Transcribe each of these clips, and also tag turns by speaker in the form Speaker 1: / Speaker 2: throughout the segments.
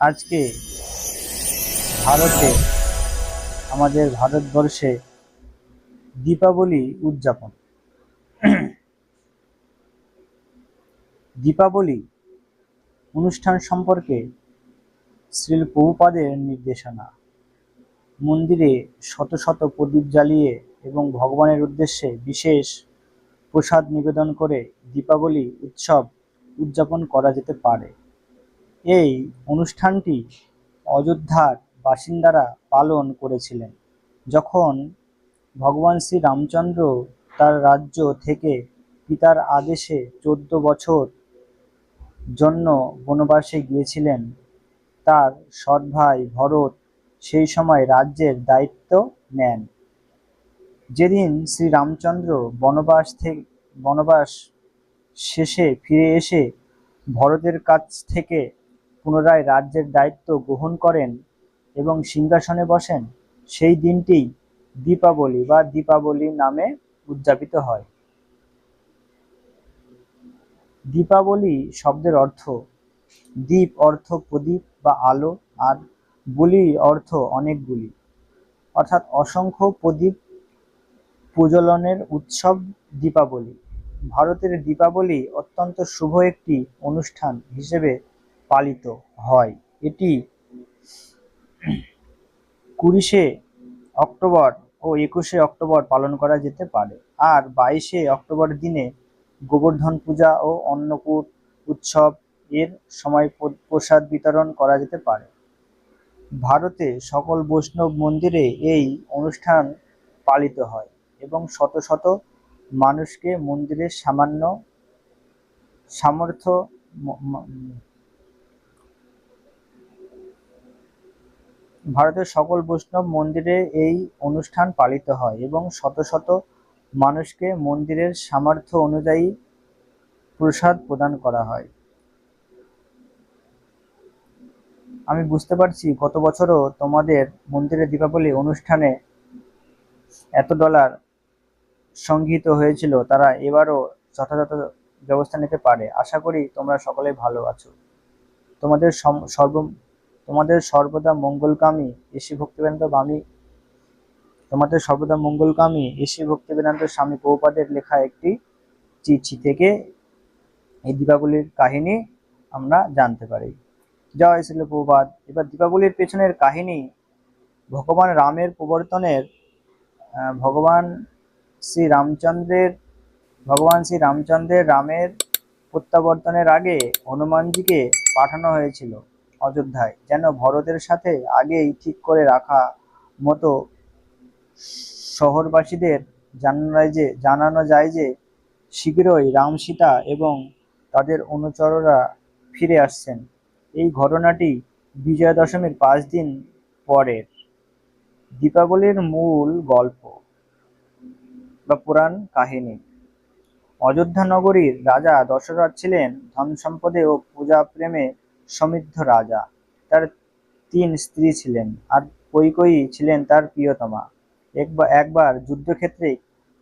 Speaker 1: আজকে ভারতে, আমাদের ভারতবর্ষে দীপাবলি উদযাপন। দীপাবলি অনুষ্ঠান সম্পর্কে শ্রীল প্রভুপাদের নির্দেশনা। মন্দিরে শত শত প্রদীপ জ্বালিয়ে এবং ভগবানের উদ্দেশ্যে বিশেষ প্রসাদ নিবেদন করে দীপাবলি উৎসব উদযাপন করা যেতে পারে। এই অনুষ্ঠানটি অযোধ্যার বাসিন্দারা পালন করেছিলেন। যখন ভগবান শ্রী রামচন্দ্র তার রাজ্য থেকে পিতার আদেশে চোদ্দ বছর জন্য বনবাসে গিয়েছিলেন, তার সৎ ভাই ভরত সেই সময় রাজ্যের দায়িত্ব নেন। যেদিন শ্রী রামচন্দ্র বনবাস থেকে বনবাস শেষে ফিরে এসে ভরতের কাছ থেকে পুনরায় রাজ্যের দায়িত্ব গ্রহণ করেন এবং সিংহাসনে বসেন, সেই দিনটি দীপাবলি বা দীপাবলি নামে উদযাপিত হয়। দীপাবলি শব্দের অর্থ দীপ অর্থ প্রদীপ বা আলো, আর বলি অর্থ অনেকগুলি অর্থাৎ অসংখ্য প্রদীপ প্রজ্বলনের উৎসব দীপাবলি। ভারতের দীপাবলি অত্যন্ত শুভ একটি অনুষ্ঠান হিসেবে পালিত হয়। এটি কুড়িশে অক্টোবর ও একুশে অক্টোবর পালন করা যেতে পারে। আর বাইশে অক্টোবর দিনে গোবর্ধন পূজা ও অন্নকূট উৎসব এর সময় প্র- প্রসাদ বিতরণ করা যেতে পারে। ভারতে সকল বৈষ্ণব মন্দিরে এই অনুষ্ঠান পালিত হয় এবং শত শত মানুষকে মন্দিরের সামান্য সামর্থ্য ভারতের সকল বৈষ্ণব মন্দিরে এই অনুষ্ঠান পালিত হয় এবং শত শত মানুষকে মন্দিরের সামর্থ্য অনুযায়ী প্রসাদ প্রদান করা হয়। আমি বুঝতে পারছি গত বছরও তোমাদের মন্দিরে দীপাবলি অনুষ্ঠানে এত ডলার সংগৃহীত হয়েছিল, তারা এবারও যথাযথ ব্যবস্থা নিতে পারে। আশা করি তোমরা সকলে ভালো আছো। তোমাদের সর্ব তোমাদের সর্বদা মঙ্গলকামী, এসি ভক্তিবেদান্ত আমি তোমাদের সর্বদা মঙ্গলকামী, এসি ভক্তিবেদান্ত স্বামী প্রভুপাদের লেখা একটি চিঠি থেকে এই দীপাবলির কাহিনী আমরা জানতে পারি। যা হয়েছিল প্রভুপাদ। এবার দীপাবলির পেছনের কাহিনী, ভগবান রামের প্রবর্তনের ভগবান শ্রী রামচন্দ্রের, ভগবান শ্রী রামচন্দ্রের রামের প্রত্যাবর্তনের আগে হনুমানজিকে পাঠানো হয়েছিল। অযোধ্যায়, যেন ভরতের সাথে আগেই ঠিক করে রাখা মতো শহরবাসীদের জানানো যে, জানানো যায় যে, শীঘ্রই রাম সীতা এবং তাদের অনুচররা ফিরে আসছেন। এই ঘটনাটি বিজয়া দশমীর পাঁচ দিন পরের। দীপাবলির মূল গল্প বা পুরাণ কাহিনী। অযোধ্যা নগরীর রাজা দশরথ ছিলেন ধন সম্পদে ও পূজা প্রেমে সমৃদ্ধ রাজা। তার তিন স্ত্রী ছিলেন আর কৈকেয়ী ছিলেন তার প্রিয়তমা। একবার একবার যুদ্ধক্ষেত্রে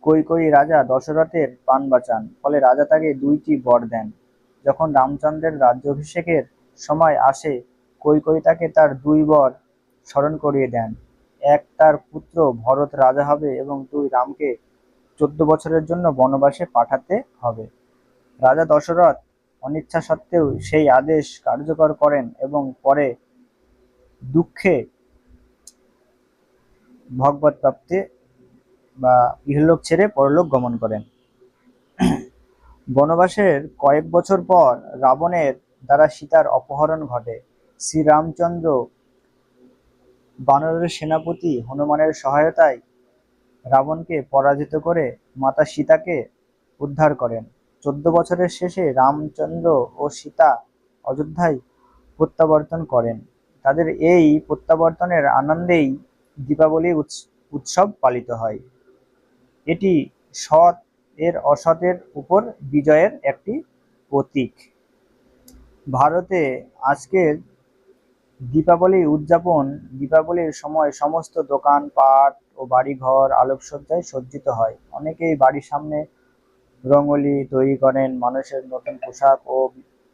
Speaker 1: কৈকেয়ী রাজা দশরথের প্রাণ বাঁচান, ফলে রাজা তাকে দুইটি বর দেন। যখন রামচন্দ্রের রাজ্যাভিষেকের সময় আসে, কৈকেয়ী তাকে তার দুই বর স্মরণ করিয়ে দেন। এক তার পুত্র ভরত রাজা হবে এবং দুই রামকে চোদ্দ বছরের জন্য বনবাসে পাঠাতে হবে। রাজা দশরথ অনিচ্ছা সত্ত্বেও সেই আদেশ কার্যকর করেন এবং পরে দুঃখে ভগবত প্রাপ্তি বা ইহলোক ছেড়ে পরলোক গমন করেন। বনবাসের কয়েক বছর পর রাবণের দ্বারা সীতার অপহরণ ঘটে। শ্রীরামচন্দ্র বানরের সেনাপতি হনুমানের সহায়তায় রাবণকে পরাজিত করে মাতা সীতাকে উদ্ধার করেন। চোদ্দ বছরের শেষে রামচন্দ্র ও সীতা অযোধ্যায় প্রত্যাবর্তন করেন। তাদের এই প্রত্যাবর্তনের আনন্দেই দীপাবলি উৎস- উৎসব পালিত হয়। এটি সৎ এর অসতের উপর বিজয়ের একটি প্রতীক। ভারতে আজকের দীপাবলি উদযাপন, দীপাবলির সময় সমস্ত দোকান পাট ও বাড়িঘর আলোকসজ্জায় সজ্জিত হয়। অনেকেই বাড়ির সামনে রঙ্গোলি তৈরি করেন, মানুষের নতুন পোশাক ও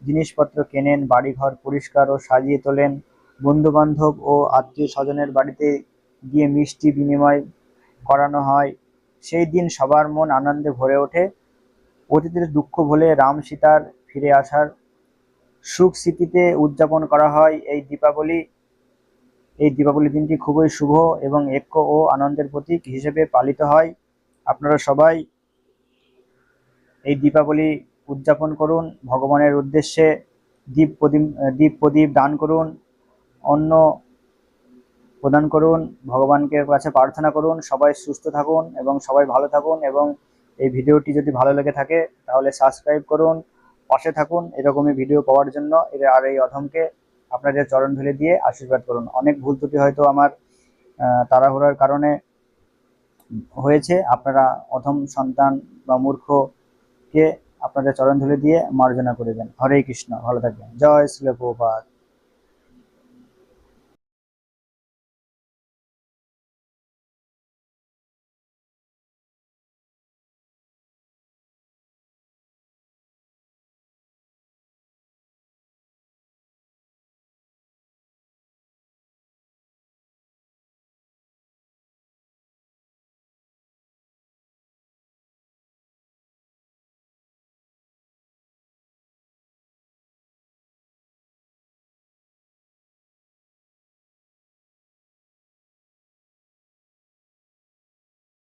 Speaker 1: জিনিসপত্র কেনেন, বাড়িঘর পরিষ্কার ও সাজিয়ে তোলেন। বন্ধু বান্ধব ও আত্মীয় স্বজনের বাড়িতে গিয়ে মিষ্টি বিনিময় করানো হয়। সেই দিন সবার মন আনন্দে ভরে ওঠে। অতীতের দুঃখ ভুলে রাম সীতার ফিরে আসার সুখ স্মৃতিতে উদযাপন করা হয়। এই দীপাবলি এই দীপাবলি দিনটি খুবই শুভ এবং ঐক্য ও আনন্দের প্রতীক হিসেবে পালিত হয়। আপনারা সবাই এই দীপাবলি উদযাপন করুন, ভগবানের উদ্দেশ্যে দীপ প্রদীপ দীপ প্রদীপ দান করুন, অন্ন প্রদান করুন, ভগবানকে কাছে প্রার্থনা করুন, সবাই সুস্থ থাকুন এবং সবাই ভালো থাকুন এবং এই ভিডিওটি যদি ভালো লেগে থাকে তাহলে সাবস্ক্রাইব করুন, পাশে থাকুন, এরকমই ভিডিও পাওয়ার জন্য এর আর এই অধমকে আপনাদের চরণ ধুলে দিয়ে আশীর্বাদ করুন। অনেক ভুল ত্রুটি হয়তো আমার তাড়াহুড়োর কারণে হয়েছে, আপনারা অধম সন্তান বা মূর্খকে আপনাদের চরণ ধুলে দিয়ে মার্জনা করে দেন হরে কৃষ্ণ, ভালো থাকবেন। জয় শ্রী প্রভুপাত